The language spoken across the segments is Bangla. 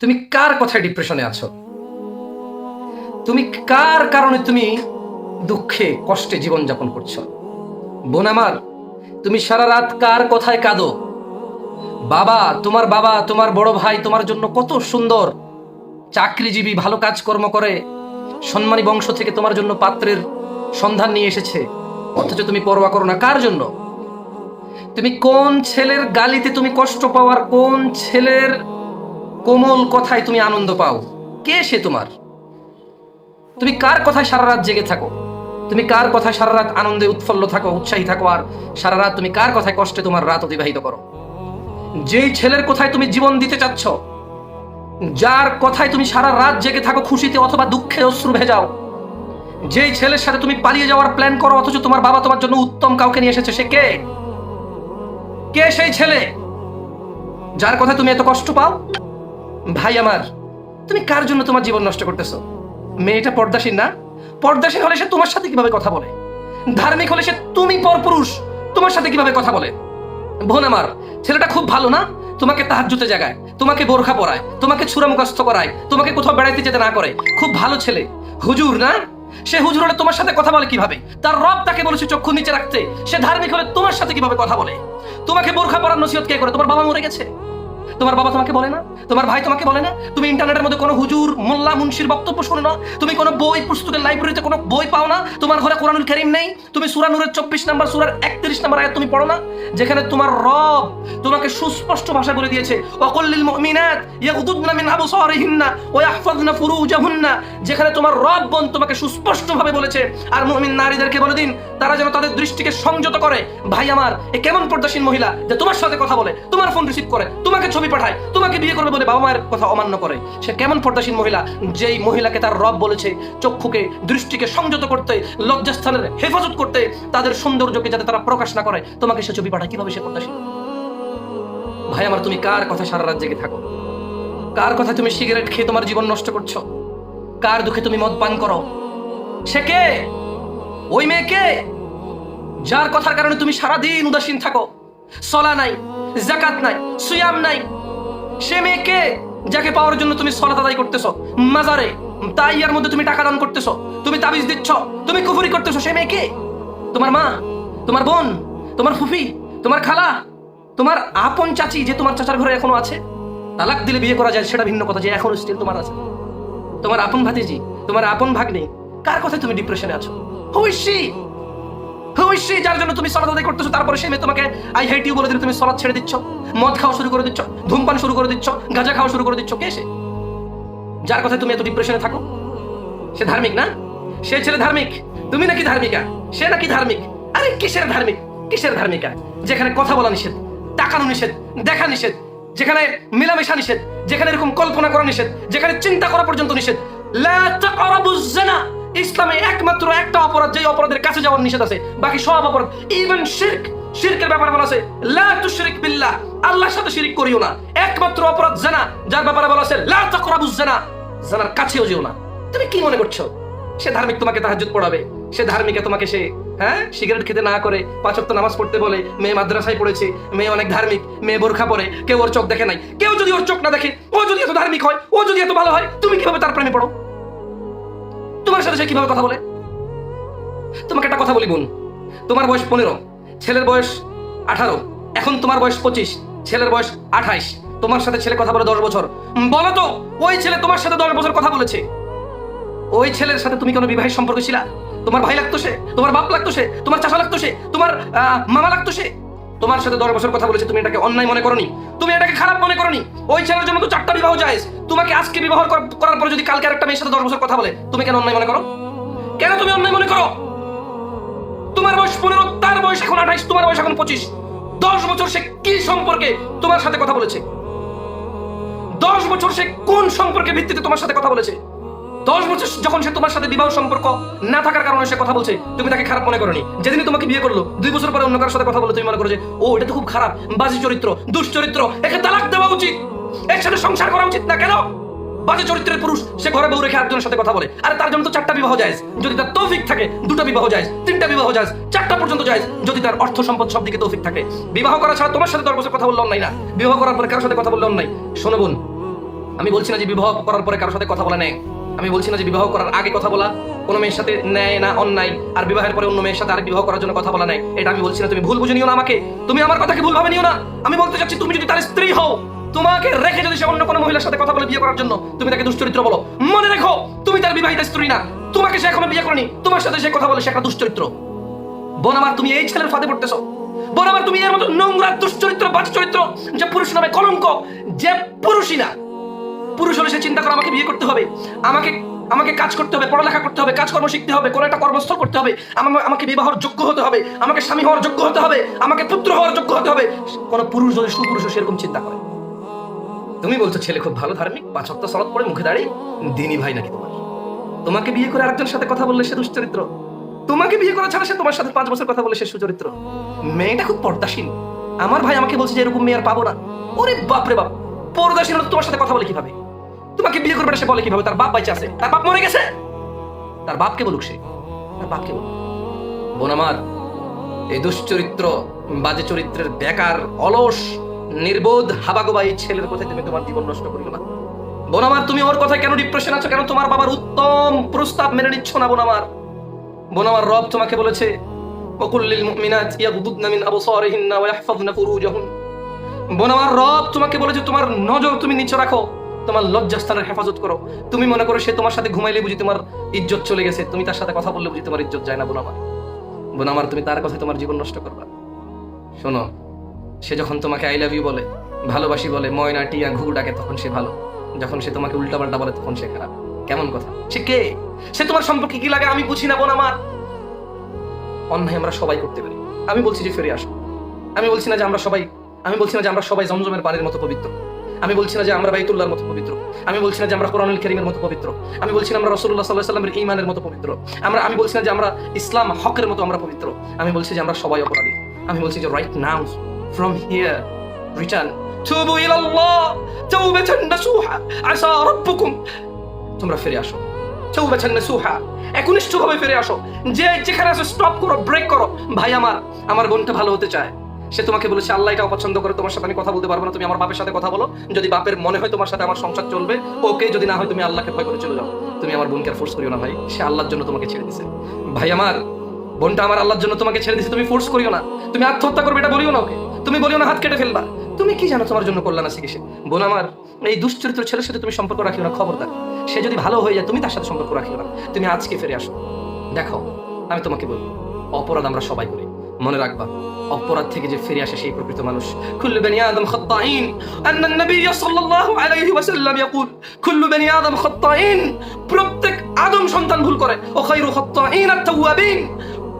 তুমি কার কথায় ডিপ্রেশনে আছো? তুমি কার কারণে তুমি দুঃখে, কষ্টে জীবনযাপন করছ? বোন আমার, তুমি সারা রাত কার কথায় কাঁদো? বাবা, তোমার বাবা, তোমার বড় ভাই তোমার জন্য কত সুন্দর, চাকরিজীবী, ভালো কাজকর্ম করে, সম্মানী বংশ থেকে তোমার জন্য পাত্রের সন্ধান নিয়ে এসেছে। অথচ তুমি পরোয়া করো না, কার জন্য? তুমি কোন ছেলের গালিতে তুমি কষ্ট পাওয়ার কোন ছেলের কোমল কথায় তুমি আনন্দ পাও। কে সে তোমার? তুমি কার কথায় সারা রাত জেগে থাকো? তুমি কার কথায় সারা রাত আনন্দে উৎফুল্ল থাকো, উৎসাহী থাকো, আর সারা রাত তুমি কার কথায় কষ্টে তোমার রাত অতিবাহিত করো? যেই ছেলের কথায় তুমি জীবন দিতে চাচ্ছ, যার কথায় তুমি সারা রাত জেগে থাকো খুশিতে অথবা দুঃখে অশ্রু ভেজাও, যেই ছেলের সাথে তুমি পালিয়ে যাওয়ার প্ল্যান করো, অথচ তোমার বাবা তোমার জন্য উত্তম কাউকে নিয়ে এসেছে, সে কে? কে সেই ছেলে, যার কথা তুমি এত কষ্ট পাও? ভাই আমার, তুমি কার জন্য তোমার জীবন নষ্ট করতেছো? মেয়েটা পর্দাসীন না? পর্দাসীন হলে সে তোমার সাথে কীভাবে কথা বলে? ধার্মিক হলে সে তুমি পরপুরুষ, তোমার সাথে কীভাবে কথা বলে? বোন আমার, ছেলেটা খুব ভালো না? তোমাকে তাহাজ্জুতে জাগায়, তোমাকে বোরখা পরায়, তোমাকে ছুরা মুখস্থ করায়, তোমাকে কোথাও বেড়াইতে যেতে না করে। খুব ভালো ছেলে। হুজুর, না? সে হুজুর হলে তোমার সাথে কথা বলে কীভাবে? তার রব তাকে বলেছে চক্ষু নিচে রাখতে। সে ধার্মিক হলে তোমার সাথে কীভাবে কথা বলে? তোমাকে বোরখা পরার নসিহত কে করে? তোমার বাবা মরে গেছে? তোমার বাবা তোমাকে বলে না? তোমার ভাই তোমাকে বলে না? তুমি ইন্টারনেটের মধ্যে কোনো হুজুর, মোল্লা, মুন্সির বক্তব্য শোনো না। তুমি কোনো বই, পুস্তকের লাইব্রেরিতে কোনো বই পাও না? তোমার ঘরে কোরআনুল করিম নেই? তুমি সুরা নূরের চব্বিশ নাম্বার, সুরার একত্রিশ নাম্বার আয়াত তুমি পড়ো না? যেখানে তোমার রব তোমাকে সুস্পষ্ট ভাষা বলে দিয়েছে অকল্লিল মুমিনাত ইয়াগুদুদনা মিন আবসারিহিন্না ওয়া ইয়াহফাযনা ফুরুজাহুন্না। যেখানে তোমার রব বোন তোমাকে সুস্পষ্টভাবে বলেছে, আর মুমিন নারীদেরকে বলে দিন, তারা যেন তাদের দৃষ্টিকে সংযত করে। ভাই আমার, এ কেমন পর্দাসীন মহিলা যে তোমার সাথে কথা বলে, তোমার ফোন রিসিভ করে, তোমাকে ছবি পাঠায়। তোমাকে বিয়ে করবে বলে বাবা মায়ের কথা অমান্য করে। সে কেমন পর্দাসীন মহিলা, যেই মহিলাকে তার রব বলেছে, চক্ষুকে, দৃষ্টিকে সংযত করতে, লজ্জাস্থানের হেফাজত করতে, তাদের সৌন্দর্যকে যাতে তারা প্রকাশ না করে, তোমাকে সে ছবি পাঠায়। কীভাবে সে পর্দাসীন ভাই, আমার তুমি কার কথা সারা রাত জেগে থাকো? কার কথা তুমি সিগারেট খেয়ে তোমার জীবন নষ্ট করছ? কার দুঃখে তুমি মদ পান করো? সে কে? ওই মেয়ে কে? যার কথার কারণে তুমি সারাদিন উদাসীন থাকো। সলা নাই, জাকাত নাই, সুয়াম নাই সে মেয়েকে যাকে পাওয়ার জন্য তুমি সলাত আদায় করতেছো, মাজারে, তাইয়ার মধ্যে তুমি টাকা দান করতেছো, তুমি তাবিজ দিচ্ছ, তুমি কুফুরি করতেছো, সে মেয়েকে? তোমার মা, তোমার বোন, তোমার ফুফি, তোমার খালা, তোমার আপন চাচি যে তোমার চাচার ঘরে এখনও আছে, তালাক দিলে বিয়ে করা যায়, সেটা ভিন্ন কথা যে এখনও স্টিল তোমার আছে। তোমার আপন ভাতিজি, তোমার আপন ভাগ্নে, কার কথায় তুমি ডিপ্রেশনে আছো? হুইসি হুইসি যার জন্য তুমি আদায় করতেছো? তারপরে সে তোমাকে আই হেট ইউ বলে দিলে, তুমি ছেড়ে দিচ্ছ, মদ খাওয়া শুরু করে দিচ্ছ, ধূমপান শুরু করে দিচ্ছ, গাঁজা খাওয়া শুরু করে দিচ্ছ। কে সে? যার কথায় তুমি এত ডিপ্রেশনে থাকো? সে ধার্মিক না? সে ছেলে ধার্মিক? তুমি নাকি ধার্মিকা? সে নাকি ধার্মিক? আরে কিসের ধার্মিক? কিসের ধার্মিকা? যেখানে কথা বলা নিষেধ, তাকানো নিষেধ, দেখা নিষেধ, যেখানে মেলামেশা নিষেধ, যেখানে এরকম কল্পনা করা নিষেধ, যেখানে চিন্তা করা পর্যন্ত নিষেধ। ইসলামে একমাত্র একটা অপরাধ, যেই অপরাধের কাছে যাওয়ার নিষেধ আছে, বাকি সব অপরাধ। ইভেন শিরক শিরকের ব্যাপারে বলা আছে, লা তুশরিক বিল্লাহ, আল্লাহর সাথে শিরিক করিও না। একমাত্র অপরাধ জানা, যার ব্যাপারে বলা আছে, লা তাকরাবুজ জানা, জানার কাছেও যেও না। তুমি কি মনে করছ? সে ধার্মিক তোমাকে তাহাজ্জুদ পড়াবে, সে ধার্মিকে তোমাকে সে হ্যাঁ সিগারেট খেতে না করে, পাঁচ ওয়াক্ত নামাজ পড়তে বলে, মেয়ে মাদ্রাসায় পড়েছে, মেয়ে অনেক ধার্মিক, মেয়ে বোরখা পরে, কেউ ওর চোখ দেখে নাই। কেউ যদি ওর চোখ না দেখে, ও যদি এত ধার্মিক হয়, ও যদি এত ভালো হয়, তুমি কীভাবে তার প্রেমে পড়ো? তোমার সাথে সে কীভাবে কথা বলে? তোমাকে একটা কথা বলি বোন। তোমার বয়স পনেরো, ছেলের বয়স আঠারো, এখন তোমার বয়স পঁচিশ, ছেলের বয়স আঠাইশ। তোমার সাথে ছেলে কথা বলে দশ বছর। বলো তো, ওই ছেলে তোমার সাথে দশ বছর কথা বলেছে? ওই ছেলের সাথে তুমি কোনো বিবাহের সম্পর্ক ছিলা? তোমার ভাই লাগতো সে? তোমার বাপ লাগতো সে? তোমার চাচা লাগতো সে? তোমার মামা লাগতো সে? তোমার সাথে দশ বছর কথা বলেছে, তুমি এটাকে অন্যায় মনে করনি? তুমি এটাকে খারাপ মনে করনি? ওই ছেলের জন্য তো চারটা বিবাহ যায় তোমাকে আজকে বিবাহ করার পরে যদি কালকে একটা মেয়ের সাথে দশ বছর কথা বলে, তুমি কেন অন্যায় মনে করো? কেন তুমি অন্যায় মনে করো? তোমার বয়স পনেরো, তার বয়স এখন আঠাইশ, তোমার বয়স এখন পঁচিশ। দশ বছর সে কি সম্পর্কে তোমার সাথে কথা বলেছে? দশ বছর সে কোন সম্পর্কে ভিত্তিতে তোমার সাথে কথা বলেছে? দশ বছর যখন সে তোমার সাথে বিবাহ সম্পর্ক না থাকার কারণে সে কথা বলছে, তুমি তাকে খারাপ মনে করনি। যেদিনই তোমাকে বিয়ে করল, দুই বছর পরে অন্য কারোর সাথে কথা বলে তুমি মনে করো যে, ও, এটা তো খুব খারাপ, বাজে চরিত্র, দুশ্চরিত্র, একে তালাক দেওয়া উচিত, এর সাথে সংসার করা উচিত না কেন? বাজে চরিত্রের পুরুষ, সে ঘরে বউ রেখে একজনের সাথে কথা বলে। আর তার জন্য তো চারটা বিবাহ যায় যদি তার তৌফিক থাকে, দুটো বিবাহ যায় তিনটা বিবাহ যায় চারটা পর্যন্ত যায় যদি তার অর্থ সম্পদ সব দিকে তৌফিক থাকে। বিবাহ করা ছাড়া তোমার সাথে বছর কথা বললে অন্যায় না। বিবাহ করার পরে কারোর সাথে কথা বললে অন্যায়। শোনো বোন, আমি বলছি না যে বিবাহ করার পরে কারোর সাথে কথা বলা নেই। আমি বলছি না যে বিবাহ করার আগে কথা বলা, কোনো মেয়ের সাথে ন্যায় না অন্যায়, আর বিবাহের পরে অন্য মেয়ের সাথে আর বিবাহ করার জন্য কথা বলা নাই। এটা আমি বলছি না, তুমি ভুল বুঝে নিও না আমাকে। তুমি আমার কথাকে ভুল ভাবে নিও না। আমি বলতে চাচ্ছি, তুমি যদি তার স্ত্রী হও তোমাকে রেখে যদি সে অন্য কোনো মহিলার সাথে কথা বলে বিয়ে করার জন্য তুমি তাকে দুশ্চরিত্র বলো। মনে রেখো, তুমি তার বিবাহিত স্ত্রী না। তোমাকে সে এখনও বিয়ে করেনি। তোমার সাথে সে কথা বলে সে একটা দুশ্চরিত্র। বোন আমার, তুমি এই ছেলের ফাঁদে পড়তেছো। বোন আমার, তুমি এর মতো নোংরা, দুশ্চরিত্র বাজ চরিত্র যে পুরুষ নামে কলঙ্ক, যে পুরুষই না। পুরুষ হলে সে চিন্তা করে আমাকে বিয়ে করতে হবে। আমাকে আমাকে কাজ করতে হবে, পড়ালেখা করতে হবে, কাজকর্ম শিখতে হবে, কোনো একটা কর্মস্থল করতে হবে। আমাকে বিবাহর যোগ্য হতে হবে, আমাকে স্বামী হওয়ার যোগ্য হতে হবে, আমাকে পুত্র হওয়ার যোগ্য হতে হবে। কোন পুরুষ যদি সুপুরুষ সেরকম চিন্তা করে। তুমি বলছো ছেলে খুব ভালো ধার্মিক পাঁচ সপ্তাহ সলাৎ পরে মুখে দাঁড়িয়ে দিনী ভাই নাকি তোমার? তোমাকে বিয়ে করে আরেকজনের সাথে কথা বললে সে দুশ্চরিত্র। তোমাকে বিয়ে করা ছাড়া সে তোমার সাথে পাঁচ বছর কথা বলে সে সুচরিত্র। মেয়েটা খুব পর্দাসীন। আমার ভাই আমাকে বলছে যে এরকম মেয়ে আর পাবো না। ওরে বাপরে বাপ, পর্দাসীন তোমার সাথে কথা বলে কীভাবে? তোমাকে বিয়ে করবে সে বলে কীভাবে? তার বাপ বাইচে আছে। তার বাপ মরে গেছে? তার বাপকে বলুক সে। তার বাপকে বলুক। বোন আমার, এই দুশ্চরিত্র, বাজে চরিত্রের বেকার, অলস নির্বোধ হাবাগোবাই ছেলের কথায় তুমি তোমার জীবন নষ্ট করিও না। বোন তুমি ওর কথায় কেন ডিপ্রেশন আছো? কেন তোমার বাবার উত্তম প্রস্তাব মেনে নিচ্ছ না বোন আমার বোন রব তোমাকে বলেছে ওকুল্লিল মুমিনাত ইয়াগুদুদনা মিন আবসারিহিন্না ওয়া ইয়াহফাযনা ফুরুজাহুন। বোন রব তোমাকে বলেছে, তোমার নজর তুমি নিচে রাখো, তোমার লজ্জাস্থানের হেফাজত করো। তুমি মনে করো সে তোমার সাথে ঘুমাইলে বুঝি তোমার ইজ্জত চলে গেছে। তুমি তার সাথে কথা বললে বুঝি তোমার ইজ্জত যায় না বোন আমার বোন আমার তুমি তার কথায় তোমার জীবন নষ্ট করবা। শোনো সে যখন তোমাকে আই লাভ ইউ বলে, ভালোবাসি বলে, ময়না, টিয়া ঘু ডাকে, তখন সে ভালো। যখন সে তোমাকে উল্টাপাল্টা বলে, তখন সে খারাপ। কেমন কথা? সে কে? সে তোমার সম্পর্কে কি লাগে আমি বুঝি না, বোন আমার? অন্যায় আমরা সবাই করতে পারি। আমি বলছি যে ফিরে আসো। আমি বলছি না যে আমরা সবাই আমি বলছি না যে আমরা সবাই জমজমের পানির মতো পবিত্র। আমি বলছি না যে আমরা বাইতুল্লাহর মতো পবিত্র। আমি বলছি না যে আমরা কোরআনুল করিমের মতো পবিত্র। আমি বলছি না আমরা রসুল্লাহ সাল্লাহ সাল্লামের ইমানের মতো পবিত্র। আমরা আমি বলছি না যে আমরা ইসলাম হকের মতো আমরা পবিত্র। আমি বলছি যে আমরা সবাই অপরাধী। আমি বলছি যে right now from here return توبوا الى الله توبة نصوحا عسى ربكم তোমরা ফিরে আসো চৌবাচান সুহা একনিষ্ঠভাবে ফিরে আসো যে যেখানে আছে স্টপ করো ব্রেক করো ভাই আমার আমার বোনটা ভালো হতে চায় সে তোমাকে বলেছে আল্লাহ এটা অপছন্দ করে তোমার সাথে আমি কথা বলতে পারবো না তুমি আমার বাপের সাথে কথা বলো যদি বাপের মনে হয় তোমার সাথে আমার সংসার চলবে ওকে যদি না হয় তুমি আল্লাহকে ভয় করে চলে যাও তুমি আমার বোনকে ফোর্স করিও না ভাই সে আল্লাহর জন্য তোমাকে ছেড়ে দিছে ভাই আমার বোনটা আমার আল্লাহর জন্য তোমাকে ছেড়ে দিছে তুমি ফোর্স করিও না তুমি আত্মহত্যা করবে এটা বলিও না ওকে তুমি বলিও না, হাত কেটে ফেলবা। তুমি কি জানো তোমার জন্য কল্যাণ আছে কিসে বোন আমার, এই দুশ্চরিত্র ছেলের সাথে তুমি সম্পর্ক রাখিও না, খবরদার। সে যদি ভালো হয়ে যায়, তুমি তার সাথে সম্পর্ক রাখিও না। তুমি আজকে ফিরে আসো। দেখো আমি তোমাকে বলব, অপরাধ আমরা সবাই করি। মনে রাখবা, অপরাধ থেকে যে ফিরে আসে সেই প্রকৃত মানুষ। কুল্লু বানি আদম খাত্তাইন, আন্না নবী সাল্লাল্লাহু আলাইহি ওয়াসাল্লাম ইয়াকুল, কুল্লু বানি আদম খাত্তাইন, প্রত্যেক আদম সন্তান ভুল করে। ও খায়রু খাত্তাইন আত-তাওয়াবিন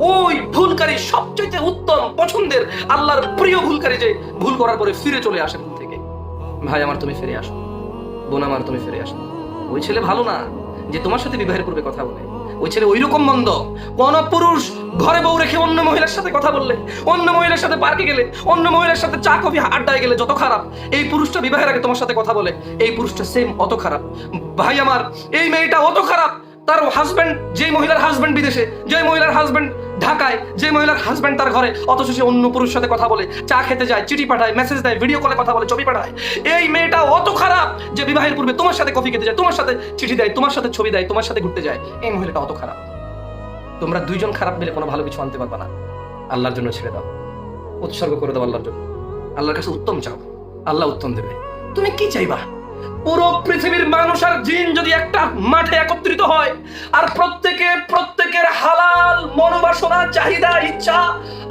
ওই ভুলকারী সবচেয়ে উত্তম পছন্দের আল্লাহর প্রিয় ভুলকারী যে ভুল করার পরে ফিরে চলে আসে ভুল থেকে। ভাই আমার, তুমি ফিরে আসো। বোন আমার, তুমি ফিরে আসো। ওই ছেলে ভালো না, যে তোমার সাথে বিবাহের পূর্বে কথা বলে। ওই ছেলে ওই রকম মন্দ। কোন পুরুষ ঘরে বউ রেখে অন্য মহিলার সাথে কথা বললে, অন্য মহিলার সাথে পার্কে গেলে, অন্য মহিলার সাথে চা, কফি, আড্ডায় গেলে যত খারাপ, এই পুরুষটা বিবাহের আগে তোমার সাথে কথা বলে, এই পুরুষটা সেম অত খারাপ। ভাই আমার, এই মেয়েটা অত খারাপ, তার হাজবেন্ড যে মহিলার হাজবেন্ড বিদেশে যে মহিলার হাজবেন্ড ঢাকায় যে মহিলার হাজব্যান্ড তার ঘরে, অথচ সে অন্য পুরুষের সাথে কথা বলে, চা খেতে যায়, চিঠি পাঠায় মেসেজ দেয় ভিডিও কলে কথা বলে, ছবি পাঠায়। এই মেয়েটা অত খারাপ যে বিবাহের পূর্বে তোমার সাথে কফি খেতে যায়, তোমার সাথে চিঠি দেয়, তোমার সাথে ছবি দেয়, তোমার সাথে ঘুরতে যায়। এই মহিলাটা অত খারাপ। তোমরা দুইজন খারাপ মিলে কোনো ভালো কিছু আনতে পারবে না। আল্লাহর জন্য ছেড়ে দাও। উৎসর্গ করে দাও আল্লাহর জন্য। আল্লাহর কাছে উত্তম চাও। আল্লাহ উত্তম দেবে। তুমি কি চাইবা? পুরো পৃথিবীর মানুষ আর জিন যদি একটা মাঠে একত্রিত হয়, আর প্রত্যেকে প্রত্যেকের হালাল মনোবাসনা, চাহিদা, ইচ্ছা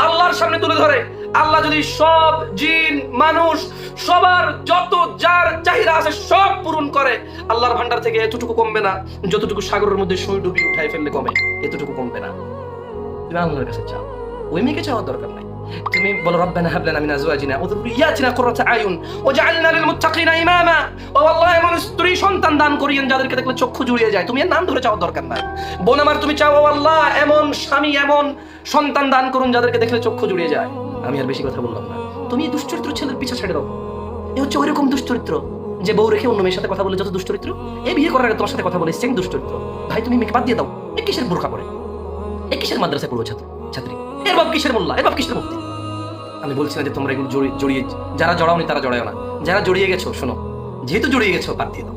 আল্লাহর সামনে তুলে ধরে। আল্লাহ যদি সব জিন, মানুষ, সবার যত যার চাহিদা আছে সব পূরণ করে, আল্লাহর ভান্ডার থেকে এতটুকু কমবে না, যতটুকু সাগরের মধ্যে সই ডুবি উঠাই ফেললে কমে, এতটুকু কমবে না। তুমি আল্লাহর কাছে চাও। ওই মেয়েকে চাওয়ার দরকার নাই। বলো, রব্বানা হাব লানা মিন আজওয়াজিনা। ওয়া যুররিয়াতিনা কুররাতা আয়ুন। ওয়াজআলনা লিল মুত্তাকিনা ইমামা। ও আল্লাহ, এমন স্ত্রী সন্তান দান করিয়েন যাদেরকে দেখলে চক্ষু জুড়িয়ে যায়। তুমি এর নাম ধরে চাওয়ার দরকার নাই। বোন আমার, তুমি চাও আল্লাহ, এমন স্বামী, এমন সন্তান দান করুন যাদেরকে দেখলে চক্ষু জুড়িয়ে যায়। আমি আর বেশি কথা বললাম না। তুমি এই দুশ্চরিত্র ছেলের পিছা ছেড়ে দাও। এ হচ্ছে ওইরকম দুশ্চরিত্র যে বউ রেখে অন্য মেয়ের সাথে কথা বলে যত দুশ্চরিত্র এই বিয়ে করার আগে তোমার সাথে কথা বলে সেম দুশ্চরিত্র। ভাই, তুমি মেয়েকে বাদ দিয়ে দাও। এ কিসের বোরখা পরে? এ কিসের মাদ্রাসায় ছাত্র ছাত্রী? এর বাপ কিসের মোল্লা এর বাপ কিসের মুক্তি আমি বলছি না যে তোমরা এগুলো জড়িয়ে যারা জড়াওনি তারা জড়ায় না। যারা জড়িয়ে গেছো, শোনো, যেহেতু জড়িয়ে গেছো, বাদ দিয়ে দাও।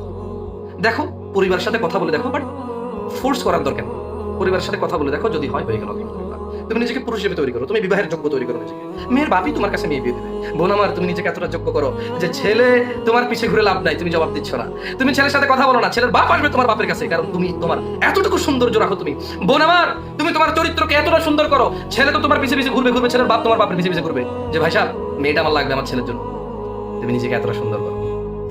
দেখো, পরিবারের সাথে কথা বলে দেখো বাট ফোর্স করার দরকার পরিবারের সাথে কথা বলে দেখো, যদি হয় হয়ে গেল। তুমি নিজেকে পুরুষ হিসেবে তৈরি করো, তুমি বিবাহের যোগ্য তৈরি করো নিজেকে। মেয়ের বাপই তোমার কাছে মেয়ে বিয়ে দেবে। বোন আমার, তুমি নিজেকে এতটা যোগ্য করো যে ছেলে তোমার পিছে ঘুরে লাভ নাই, তুমি জবাব দিচ্ছ না। তুমি ছেলের সাথে কথা বলো না, ছেলের বাপ আসবে তোমার বাপের কাছে, কারণ তুমি তোমার এতটুকু সৌন্দর্য রাখো তুমি। বোন আমার, তুমি তোমার চরিত্রকে এতটা সুন্দর করো, ছেলে তো তোমার পিছে পিছে ঘুরবে ঘুরবে, ছেলের বাপ তোমার বাপের পিছে পিছে ঘুরবে। যে ভাই সাহেব, মেয়েটা আমার লাগবে আমার ছেলের জন্য। তুমি নিজেকে এতটা সুন্দর করো।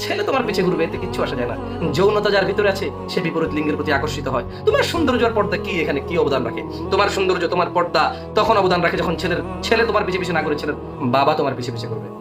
ছেলে তোমার পিছে ঘুরবে, এতে কিচ্ছু আসা যায় না। যৌনতা যার ভিতরে আছে, সে বিপরীত লিঙ্গের প্রতি আকর্ষিত হয়। তোমার সৌন্দর্য আর পর্দা কি এখানে? কি অবদান রাখে? তোমার সৌন্দর্য, তোমার পর্দা তখন অবদান রাখে যখন ছেলের ছেলে তোমার পিছিয়ে পিছিয়ে না করে ছেলের বাবা তোমার পিছিয়ে পিছিয়ে করবে